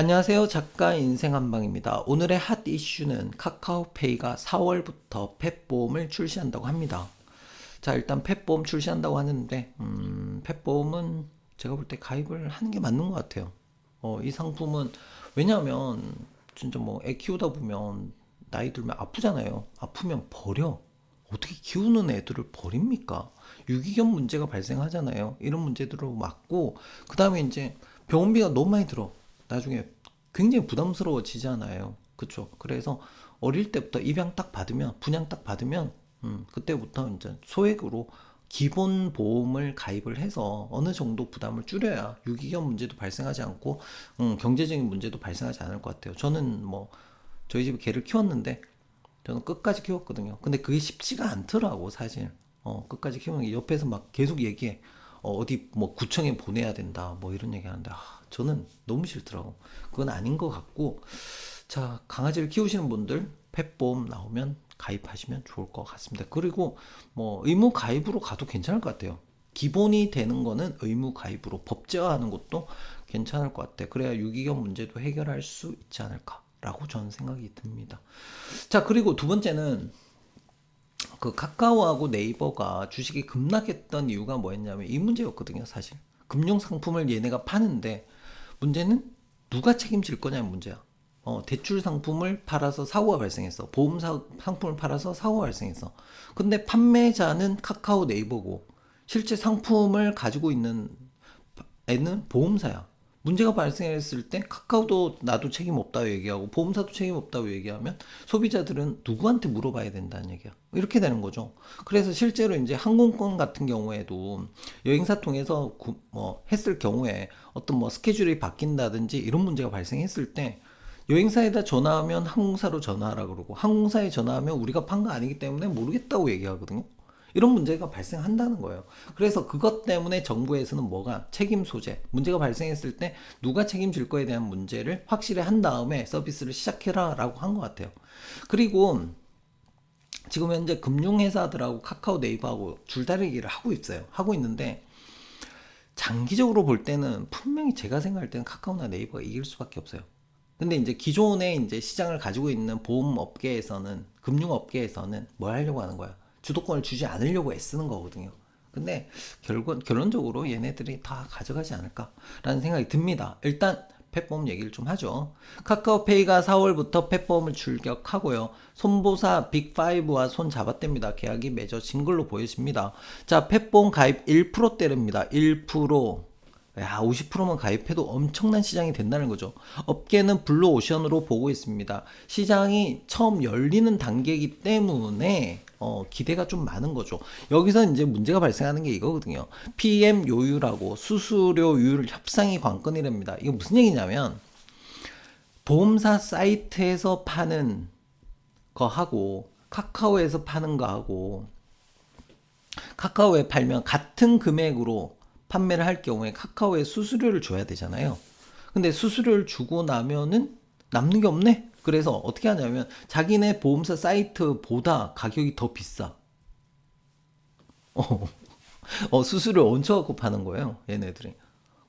안녕하세요. 작가 인생 한방입니다. 오늘의 핫 이슈는 카카오페이가 4월부터 펫보험을 출시한다고 합니다. 자, 일단 펫보험 출시한다고 하는데, 음, 펫보험은 제가 볼 때 가입을 하는 게 맞는 것 같아요. 어, 이 상품은, 왜냐하면, 진짜 뭐, 애 키우다 보면, 나이 들면 아프잖아요. 아프면 버려. 어떻게 키우는 애들을 버립니까? 유기견 문제가 발생하잖아요. 이런 문제들을 막고, 그 다음에 이제 병원비가 너무 많이 들어. 나중에 굉장히 부담스러워지잖아요. 그쵸? 그래서 어릴 때부터 입양 딱 받으면, 분양 딱 받으면, 음, 그때부터 이제 소액으로 기본 보험을 가입을 해서 어느 정도 부담을 줄여야 유기견 문제도 발생하지 않고, 음, 경제적인 문제도 발생하지 않을 것 같아요. 저는 뭐, 저희 집에 개를 키웠는데, 저는 끝까지 키웠거든요. 근데 그게 쉽지가 않더라고, 사실. 어, 끝까지 키우는 게 옆에서 막 계속 얘기해. 어, 어디 뭐 구청에 보내야 된다. 뭐 이런 얘기 하는데, 아, 저는 너무 싫더라고. 그건 아닌 것 같고, 자, 강아지를 키우시는 분들, 펫보험 나오면 가입하시면 좋을 것 같습니다. 그리고 뭐 의무 가입으로 가도 괜찮을 것 같아요. 기본이 되는 거는 의무 가입으로 법제화하는 것도 괜찮을 것 같아요. 그래야 유기견 문제도 해결할 수 있지 않을까라고 저는 생각이 듭니다. 자, 그리고 두 번째는 그 카카오하고 네이버가 주식이 급락했던 이유가 뭐였냐면 이 문제였거든요, 사실. 금융 상품을 얘네가 파는데 문제는 누가 책임질 거냐는 문제야. 어, 대출 상품을 팔아서 사고가 발생했어. 보험 사, 상품을 팔아서 사고가 발생했어. 근데 판매자는 카카오 네이버고 실제 상품을 가지고 있는 애는 보험사야. 문제가 발생했을 때 카카오도 나도 책임 없다고 얘기하고 보험사도 책임 없다고 얘기하면 소비자들은 누구한테 물어봐야 된다는 얘기야. 이렇게 되는 거죠. 그래서 실제로 이제 항공권 같은 경우에도 여행사 통해서 구, 뭐 했을 경우에 어떤 뭐 스케줄이 바뀐다든지 이런 문제가 발생했을 때 여행사에다 전화하면 항공사로 전화하라 그러고 항공사에 전화하면 우리가 판 거 아니기 때문에 모르겠다고 얘기하거든요. 이런 문제가 발생한다는 거예요. 그래서 그것 때문에 정부에서는 뭐가 책임 소재, 문제가 발생했을 때 누가 책임질 거에 대한 문제를 확실히 한 다음에 서비스를 시작해라라고 한 것 같아요. 그리고 지금 현재 금융회사들하고 카카오 네이버하고 줄다리기를 하고 있어요. 하고 있는데 장기적으로 볼 때는 분명히 제가 생각할 때는 카카오나 네이버가 이길 수밖에 없어요. 근데 이제 기존의 이제 시장을 가지고 있는 보험 업계에서는 금융 업계에서는 뭘 하려고 하는 거야? 주도권을 주지 않으려고 애쓰는 거거든요. 근데 결국 결론적으로 얘네들이 다 가져가지 않을까라는 생각이 듭니다. 일단 펫보험 얘기를 좀 하죠. 카카오페이가 4월부터 펫보험을 출격하고요. 손보사 빅5와 손 잡았답니다. 계약이 맺어진 걸로 보여집니다. 자, 펫보험 가입 1%대랍니다. 1%. 야, 50%만 가입해도 엄청난 시장이 된다는 거죠. 업계는 블루 오션으로 보고 있습니다. 시장이 처음 열리는 단계이기 때문에 어, 기대가 좀 많은 거죠. 여기서 이제 문제가 발생하는 게 이거거든요. PM 요율하고 수수료율 협상이 관건이랍니다. 이게 무슨 얘기냐면 보험사 사이트에서 파는 거하고 카카오에서 파는 거하고 카카오에 팔면 같은 금액으로 판매를 할 경우에 카카오에 수수료를 줘야 되잖아요. 근데 수수료를 주고 나면은 남는 게 없네? 그래서 어떻게 하냐면 자기네 보험사 사이트보다 가격이 더 비싸. 어, 어 수수료 얹혀갖고 파는 거예요. 얘네들이.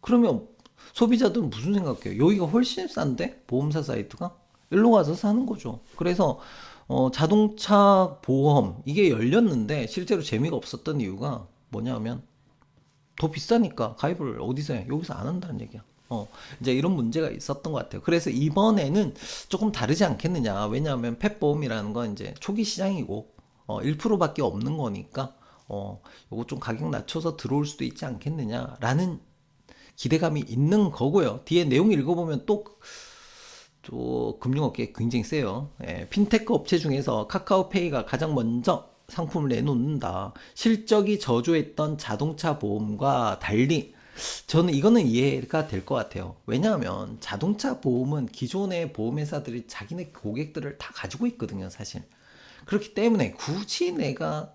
그러면 소비자들은 무슨 생각해요? 여기가 훨씬 싼데? 보험사 사이트가? 일로 가서 사는 거죠. 그래서 어, 자동차 보험 이게 열렸는데 실제로 재미가 없었던 이유가 뭐냐면 더 비싸니까 가입을 어디서 해? 여기서 안 한다는 얘기야. 어, 이제 이런 문제가 있었던 것 같아요. 그래서 이번에는 조금 다르지 않겠느냐. 왜냐하면 펫보험이라는 건 이제 초기 시장이고, 어, 1%밖에 없는 거니까, 어, 요거 좀 가격 낮춰서 들어올 수도 있지 않겠느냐라는 기대감이 있는 거고요. 뒤에 내용 읽어보면 또, 또 금융업계 굉장히 세요. 예, 핀테크 업체 중에서 카카오페이가 가장 먼저 상품을 내놓는다. 실적이 저조했던 자동차 보험과 달리 저는 이거는 이해가 될 것 같아요. 왜냐하면 자동차 보험은 기존의 보험회사들이 자기네 고객들을 다 가지고 있거든요, 사실. 그렇기 때문에 굳이 내가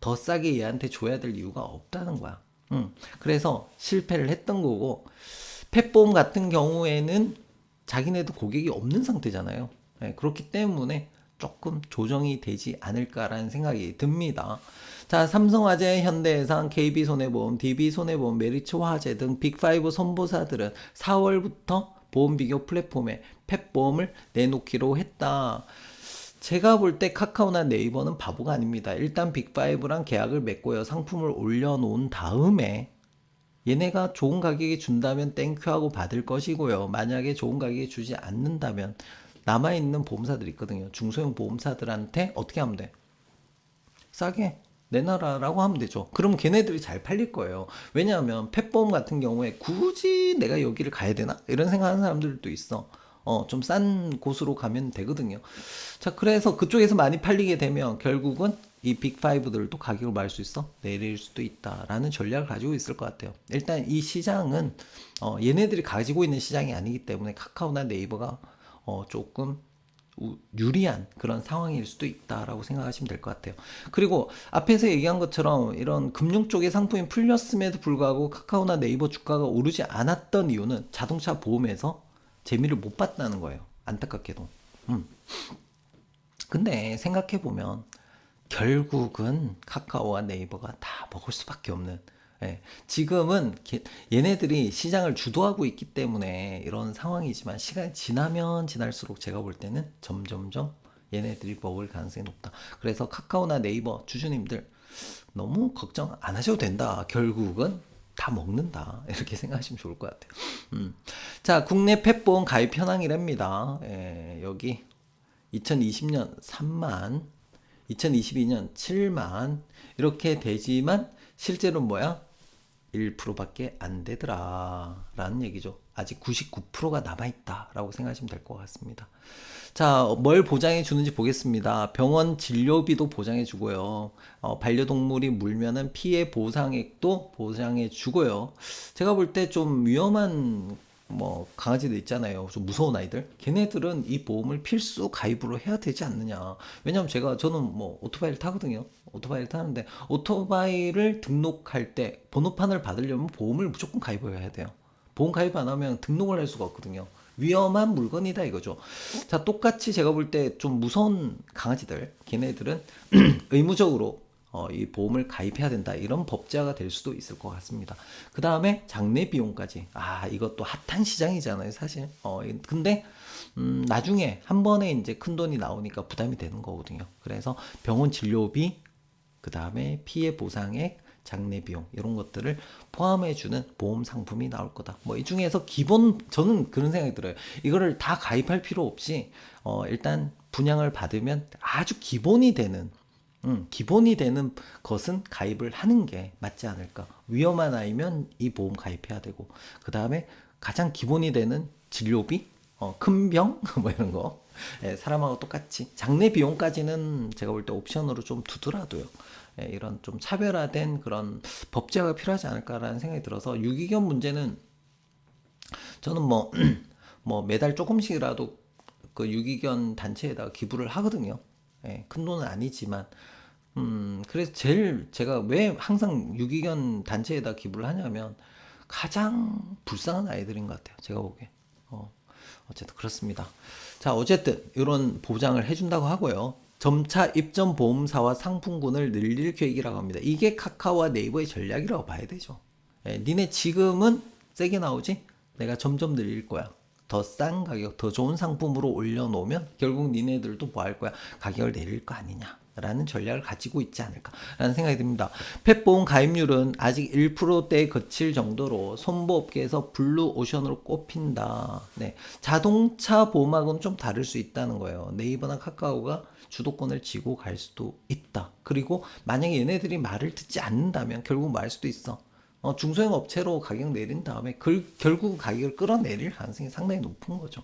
더 싸게 얘한테 줘야 될 이유가 없다는 거야. 음, 그래서 실패를 했던 거고, 펫보험 같은 경우에는 자기네도 고객이 없는 상태잖아요. 네, 그렇기 때문에 조금 조정이 되지 않을까라는 생각이 듭니다. 자, 삼성화재, 현대해상, KB손해보험, DB손해보험, 메리츠화재 등 빅5 선보사들은 4월부터 보험 비교 플랫폼에 펫보험을 내놓기로 했다. 제가 볼 때 카카오나 네이버는 바보가 아닙니다. 일단 빅5랑 계약을 맺고요. 상품을 올려놓은 다음에 얘네가 좋은 가격에 준다면 땡큐하고 받을 것이고요. 만약에 좋은 가격에 주지 않는다면 남아있는 보험사들 있거든요. 중소형 보험사들한테 어떻게 하면 돼? 싸게 내놔라라고 하면 되죠. 그럼 걔네들이 잘 팔릴 거예요. 왜냐하면 펫보험 같은 경우에 굳이 내가 여기를 가야 되나? 이런 생각하는 사람들도 있어. 어, 좀 싼 곳으로 가면 되거든요. 자, 그래서 그쪽에서 많이 팔리게 되면 결국은 이 빅5들도 가격을 말할 수 있어? 내릴 수도 있다라는 전략을 가지고 있을 것 같아요. 일단 이 시장은, 어, 얘네들이 가지고 있는 시장이 아니기 때문에 카카오나 네이버가, 어, 조금 우- 유리한 그런 상황일 수도 있다라고 생각하시면 될 것 같아요. 그리고 앞에서 얘기한 것처럼 이런 금융 쪽의 상품이 풀렸음에도 불구하고 카카오나 네이버 주가가 오르지 않았던 이유는 자동차 보험에서 재미를 못 봤다는 거예요. 안타깝게도. 음. 근데 생각해 보면 결국은 카카오와 네이버가 다 먹을 수밖에 없는. 예, 지금은 게- 얘네들이 시장을 주도하고 있기 때문에 이런 상황이지만 시간이 지나면 지날수록 제가 볼 때는 점점점 얘네들이 먹을 가능성이 높다. 그래서 카카오나 네이버 주주님들 너무 걱정 안 하셔도 된다. 결국은 다 먹는다. 이렇게 생각하시면 좋을 것 같아요. 음. 자, 국내 펫보험 가입 현황이랍니다. 예, 여기 2020년 3만, 2022년 7만 이렇게 되지만 실제로 뭐야? 1%밖에 안 되더라. 라는 얘기죠. 아직 99%가 남아있다. 라고 생각하시면 될 것 같습니다. 자, 뭘 보장해 주는지 보겠습니다. 병원 진료비도 보장해 주고요. 어, 반려동물이 물면은 피해 보상액도 보장해 주고요. 제가 볼 때 좀 위험한 뭐 강아지들 있잖아요. 좀 무서운 아이들. 걔네들은 이 보험을 필수 가입으로 해야 되지 않느냐. 왜냐면 제가 저는 뭐 오토바이를 타거든요. 오토바이를 타는데 오토바이를 등록할 때 번호판을 받으려면 보험을 무조건 가입해야 돼요. 보험 가입 안 하면 등록을 할 수가 없거든요. 위험한 물건이다 이거죠. 자, 똑같이 제가 볼 때 좀 무서운 강아지들, 걔네들은 의무적으로 어, 이 보험을 가입해야 된다. 이런 법제화가 될 수도 있을 것 같습니다. 그 다음에 장례 비용까지. 아, 이것도 핫한 시장이잖아요, 사실. 어, 이- 근데, 음, 나중에 한 번에 이제 큰 돈이 나오니까 부담이 되는 거거든요. 그래서 병원 진료비, 그 다음에 피해 보상액, 장례 비용 이런 것들을 포함해 주는 보험 상품이 나올 거다. 뭐 이 중에서 기본 저는 그런 생각이 들어요. 이거를 다 가입할 필요 없이 어 일단 분양을 받으면 아주 기본이 되는 음, 기본이 되는 것은 가입을 하는 게 맞지 않을까. 위험한 아이면 이 보험 가입해야 되고 그 다음에 가장 기본이 되는 진료비, 어, 큰 병, 뭐 이런 거. 예, 사람하고 똑같이. 장례 비용까지는 제가 볼 때 옵션으로 좀 두더라도요. 예, 이런 좀 차별화된 그런 법제화가 필요하지 않을까라는 생각이 들어서 유기견 문제는 저는 뭐, 뭐 매달 조금씩이라도 그 유기견 단체에다가 기부를 하거든요. 예, 큰 돈은 아니지만. 음, 그래서 제일 제가 왜 항상 유기견 단체에다 기부를 하냐면 가장 불쌍한 아이들인 것 같아요. 제가 보기에. 어, 어쨌든 그렇습니다. 자, 어쨌든 이런 보장을 해준다고 하고요. 점차 입점 보험사와 상품군을 늘릴 계획이라고 합니다. 이게 카카오와 네이버의 전략이라고 봐야 되죠. 예, 니네 지금은 세게 나오지? 내가 점점 늘릴 거야. 더 싼 가격, 더 좋은 상품으로 올려놓으면 결국 니네들도 뭐 할 거야? 가격을 내릴 거 아니냐. 라는 전략을 가지고 있지 않을까라는 생각이 듭니다. 펫보험 가입률은 아직 1%대에 그칠 정도로 손보업계에서 블루 오션으로 꼽힌다. 네. 자동차 보험하고는 좀 다를 수 있다는 거예요. 네이버나 카카오가 주도권을 쥐고 갈 수도 있다. 그리고 만약에 얘네들이 말을 듣지 않는다면 결국 말 수도 있어. 어, 중소형 업체로 가격 내린 다음에 그, 결국 가격을 끌어내릴 가능성이 상당히 높은 거죠.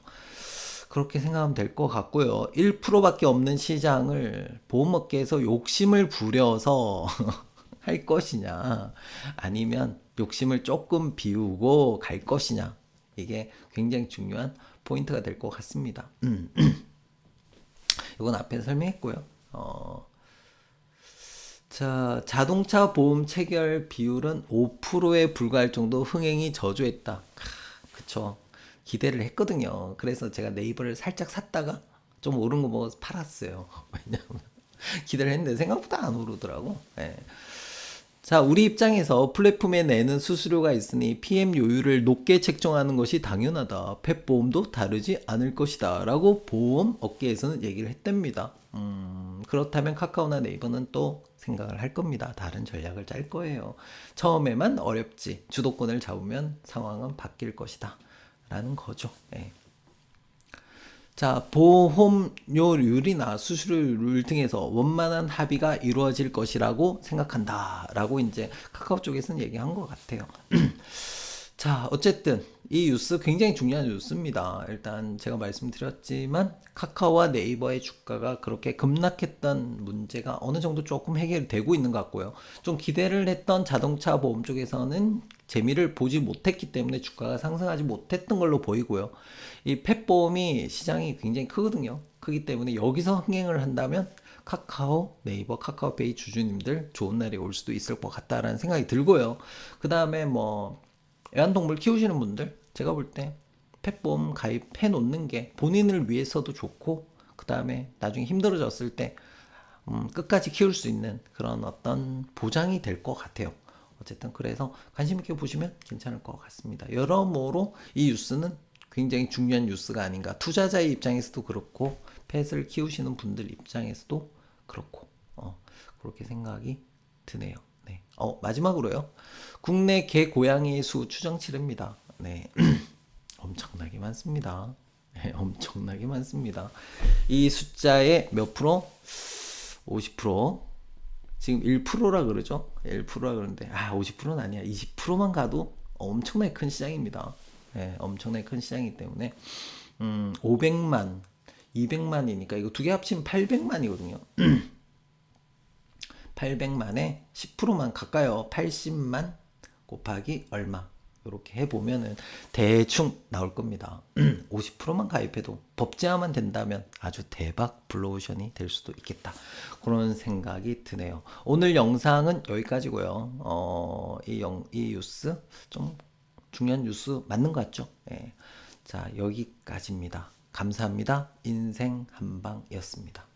그렇게 생각하면 될 것 같고요. 1%밖에 없는 시장을 보험업계에서 욕심을 부려서 할 것이냐, 아니면 욕심을 조금 비우고 갈 것이냐, 이게 굉장히 중요한 포인트가 될 것 같습니다. 음. 이건 앞에 설명했고요. 어, 자, 자동차 보험 체결 비율은 5%에 불과할 정도 흥행이 저조했다. 크, 그쵸. 기대를 했거든요. 그래서 제가 네이버를 살짝 샀다가 좀 오른 거 보고 팔았어요. 왜냐면 기대를 했는데 생각보다 안 오르더라고. 예. 자, 우리 입장에서 플랫폼에 내는 수수료가 있으니 PM 요율을 높게 책정하는 것이 당연하다. 펫보험도 다르지 않을 것이다. 라고 보험 업계에서는 얘기를 했답니다. 음, 그렇다면 카카오나 네이버는 또 생각을 할 겁니다. 다른 전략을 짤 거예요. 처음에만 어렵지. 주도권을 잡으면 상황은 바뀔 것이다. 라는 거죠. 예. 자, 보험료율이나 수수료율 등에서 원만한 합의가 이루어질 것이라고 생각한다. 라고 이제 카카오 쪽에서는 얘기한 것 같아요. 자, 어쨌든 이 뉴스 굉장히 중요한 뉴스입니다. 일단 제가 말씀드렸지만 카카오와 네이버의 주가가 그렇게 급락했던 문제가 어느 정도 조금 해결되고 있는 것 같고요. 좀 기대를 했던 자동차 보험 쪽에서는 재미를 보지 못했기 때문에 주가가 상승하지 못했던 걸로 보이고요. 이 펫보험이 시장이 굉장히 크거든요. 크기 때문에 여기서 흥행을 한다면 카카오, 네이버, 카카오페이 주주님들 좋은 날이 올 수도 있을 것 같다라는 생각이 들고요. 그 다음에 뭐 애완동물 키우시는 분들 제가 볼 때 펫보험 가입해 놓는 게 본인을 위해서도 좋고 그 다음에 나중에 힘들어졌을 때 음, 끝까지 키울 수 있는 그런 어떤 보장이 될 것 같아요. 어쨌든 그래서 관심 있게 보시면 괜찮을 것 같습니다. 여러모로 이 뉴스는 굉장히 중요한 뉴스가 아닌가. 투자자의 입장에서도 그렇고 펫을 키우시는 분들 입장에서도 그렇고 어, 그렇게 생각이 드네요. 네. 어, 마지막으로요. 국내 개 고양이 수 추정치릅니다. 네. 엄청나게 많습니다. 네, 엄청나게 많습니다. 이 숫자의 몇 프로? 50%. 지금 1%라 그러죠? 1%라 그러는데 아, 50%는 아니야. 20%만 가도 엄청나게 큰 시장입니다. 네, 엄청나게 큰 시장이기 때문에 음, 500만, 200만이니까 이거 두 개 합치면 800만이거든요. 800만에 10%만 가까요. 80만 곱하기 얼마. 이렇게 해보면은 대충 나올 겁니다. 50%만 가입해도 법 제한만 된다면 아주 대박 블루오션이 될 수도 있겠다. 그런 생각이 드네요. 오늘 영상은 여기까지고요. 어, 이, 영, 이 뉴스 좀 중요한 뉴스 맞는 것 같죠? 예. 자, 여기까지입니다. 감사합니다. 인생 한방이었습니다.